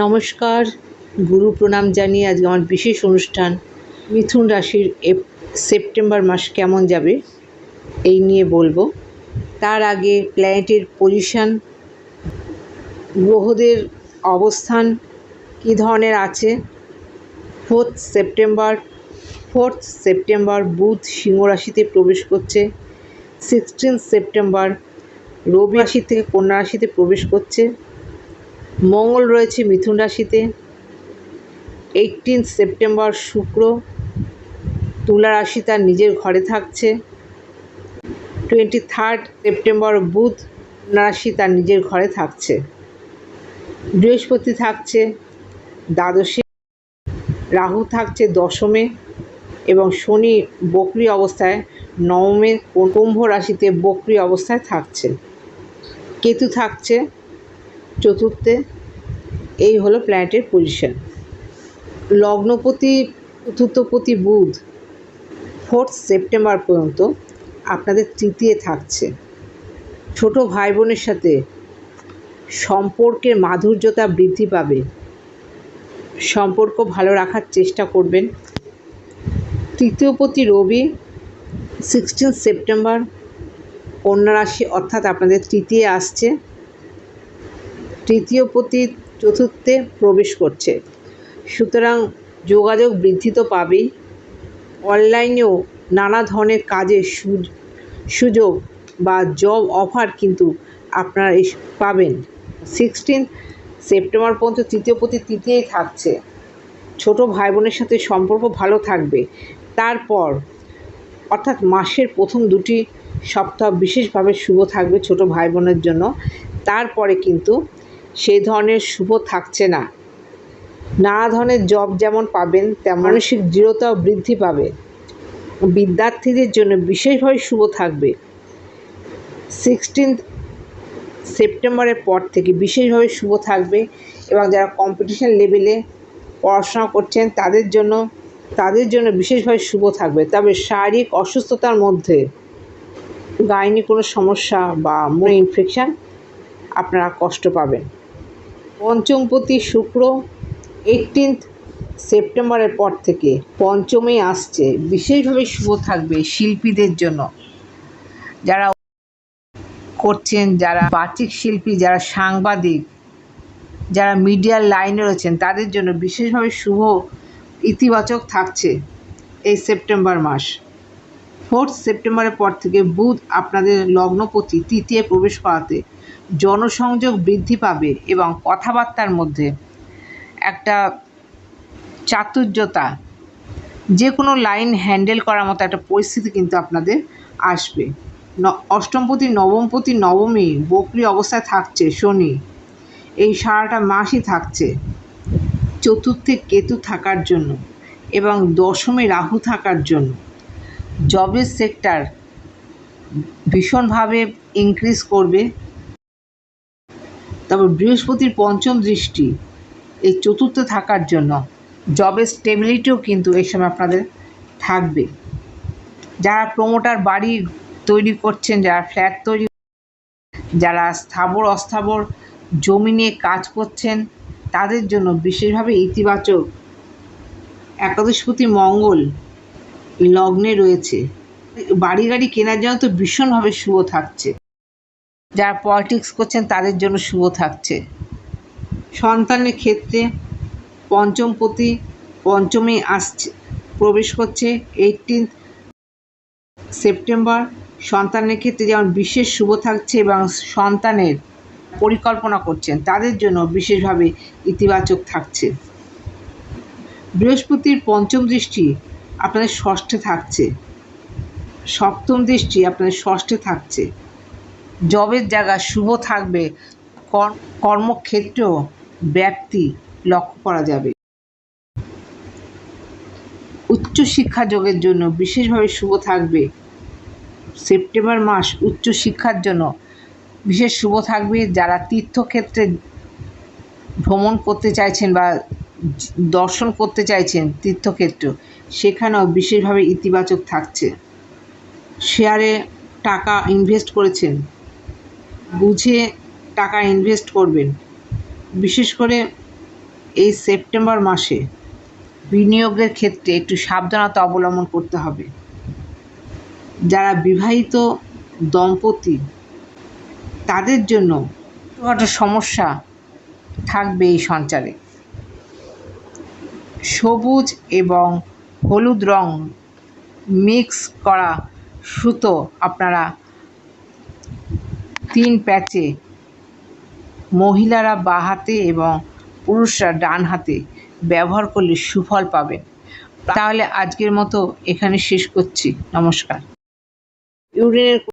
নমস্কার, গুরু প্রণাম জানিয়ে আজকে আমার বিশেষ অনুষ্ঠান মিথুন রাশির সেপ্টেম্বর মাস কেমন যাবে এই নিয়ে বলব। তার আগে প্ল্যানেটের পজিশন গ্রহদের অবস্থান কী ধরনের আছে? ফোর্থ সেপ্টেম্বর ফোর্থ সেপ্টেম্বর বুধ সিংহ রাশিতে প্রবেশ করছে সিক্সটিন সেপ্টেম্বর রবি রাশি থেকে কন্যা রাশিতে প্রবেশ করছে মঙ্গল রয়েছে মিথুন রাশিতে। এইটিন সেপ্টেম্বর শুক্র, তুলা রাশি তার নিজের ঘরে থাকছে। টোয়েন্টি থার্ড সেপ্টেম্বর বুধ রাশি তার নিজের ঘরে থাকছে। বৃহস্পতি থাকছে দ্বাদশে, রাহু থাকছে দশমে এবং শনি বকরি অবস্থায় নবমে কুম্ভ রাশিতে বকরি অবস্থায় থাকছে। কেতু থাকছে চতুর্থে, এই হলো প্ল্যানেটের পজিশন লগ্নপতি, চতুর্থপতি বুধ ফোর্থ সেপ্টেম্বর পর্যন্ত আপনাদের তৃতীয় থাকছে। ছোট ভাই বোনের সাথে সম্পর্কের মাধুর্যতা বৃদ্ধি পাবে। সম্পর্ক ভালো রাখার চেষ্টা করবেন। তৃতীয়পতি রবি সিক্সটিন সেপ্টেম্বর কন্যা রাশি অর্থাৎ আপনাদের তৃতীয় আসছে। তৃতীয় পতি চতুর্থে প্রবেশ করছে। সুতরাং যোগাযোগ বৃদ্ধি তো পাবেই। অনলাইনেও নানা ধরনের কাজের সুয- সুযোগ বা জব অফার কিন্তু আপনারা পাবেন। সিক্সটিন সেপ্টেম্বর পর্যন্ত তৃতীয় পতি তৃতীয়ই থাকছে। ছোট ভাই বোনের সাথে সম্পর্ক ভালো থাকবে। তারপর, অর্থাৎ মাসের প্রথম দুটি সপ্তাহ বিশেষভাবে শুভ থাকবে ছোট ভাই বোনের জন্য। তারপরে কিন্তু সেই ধরনের শুভ থাকছে না। নানা ধরনের জব যেমন পাবেন, তেমন মানসিক দৃঢ়তাও বৃদ্ধি পাবে। বিদ্যার্থীদের জন্য বিশেষভাবে শুভ থাকবে। সিক্সটিন্থ সেপ্টেম্বরের পর থেকে বিশেষভাবে শুভ থাকবে এবং যারা কম্পিটিশন লেভেলে পড়াশোনা করছেন, তাদের জন্য তাদের জন্য বিশেষভাবে শুভ থাকবে। তবে শারীরিক অসুস্থতার মধ্যে গাইনি কোনো সমস্যা বা মনে ইনফেকশান আপনারা কষ্ট পাবেন। পঞ্চমপতি শুক্র এইটিনথ সেপ্টেম্বরের পর থেকে পঞ্চমে আসছে। বিশেষভাবে শুভ থাকবে শিল্পীদের জন্য। যারা করছেন, যারা বাচিক শিল্পী, যারা সাংবাদিক, যারা মিডিয়ার লাইনে রয়েছেন, তাদের জন্য বিশেষভাবে শুভ ইতিবাচক থাকছে এই সেপ্টেম্বর মাস। ফোর্থ সেপ্টেম্বরের পর থেকে বুধ আপনাদের লগ্নপতি তৃতীয় প্রবেশ করাতে জনসংযোগ বৃদ্ধি পাবে এবং কথাবার্তার মধ্যে একটা চাতুর্যতা যে কোনো লাইন হ্যান্ডেল করার মতো একটা পরিস্থিতি কিন্তু আপনাদের আসবে। অষ্টমপতি, নবমপতি, নবমী, বকরি অবস্থায় থাকছে শনি। এই সারাটা মাসই থাকছে। চতুর্থে কেতু থাকার জন্য এবং দশমে রাহু থাকার জন্য। জবের সেক্টর ভীষণভাবে ইনক্রিজ করবে। তবে বৃহস্পতির পঞ্চম দৃষ্টি, এই চতুর্থে থাকার জন্য জবের স্টেবিলিটিও কিন্তু এই সময় আপনাদের থাকবে। যারা প্রমোটার বাড়ি তৈরি করছেন, যারা ফ্ল্যাট তৈরি যারা স্থাবর, অস্থাবর জমি নিয়ে কাজ করছেন, তাদের জন্য বিশেষভাবে ইতিবাচক একাদশপতি মঙ্গল লগ্নে রয়েছে। বাড়ি গাড়ি কেনার জন্য তো ভীষণভাবে শুভ থাকছে। যারা পলিটিক্স করছেন তাদের জন্য শুভ থাকছে। সন্তানের ক্ষেত্রে পঞ্চম পঞ্চমপতি পঞ্চমে আসছে, প্রবেশ করছে এইটিন সেপ্টেম্বর সন্তানের ক্ষেত্রে যেমন বিশেষ শুভ থাকছে এবং সন্তানের পরিকল্পনা করছেন, তাদের জন্য বিশেষভাবে ইতিবাচক থাকছে। বৃহস্পতির পঞ্চম দৃষ্টি আপনাদের ষষ্ঠে থাকছে। সপ্তম দৃষ্টি আপনাদের ষষ্ঠে থাকছে। জবের জায়গা, শুভ থাকবে। কর- কর্মক্ষেত্রেও ব্যাপ্তি লক্ষ্য করা যাবে। উচ্চশিক্ষা যোগের জন্য বিশেষভাবে শুভ থাকবে। সেপ্টেম্বর মাস উচ্চশিক্ষার জন্য বিশেষ শুভ থাকবে। যারা তীর্থক্ষেত্রে ভ্রমণ করতে চাইছেন বা দর্শন করতে চাইছেন তীর্থক্ষেত্র, সেখানেও বিশেষভাবে ইতিবাচক থাকছে। শেয়ারে টাকা ইনভেস্ট করেছেন, বুঝে টাকা ইনভেস্ট করবেন। বিশেষ করে এই সেপ্টেম্বর মাসে বিনিয়োগের ক্ষেত্রে একটু সাবধানতা অবলম্বন করতে হবে। যারা বিবাহিত দম্পতি, তাদের জন্য ছোটোখাটো সমস্যা থাকবে এই সঞ্চারে। সবুজ এবং হলুদ রং মিক্স করা সুতো আপনারা তিন প্যাচে মহিলারা বাঁ হাতে এবং পুরুষরা ডান হাতে ব্যবহার করলে সুফল পাবেন। তাহলে আজকের মতো এখানে শেষ করছি। নমস্কার। ইউরিনের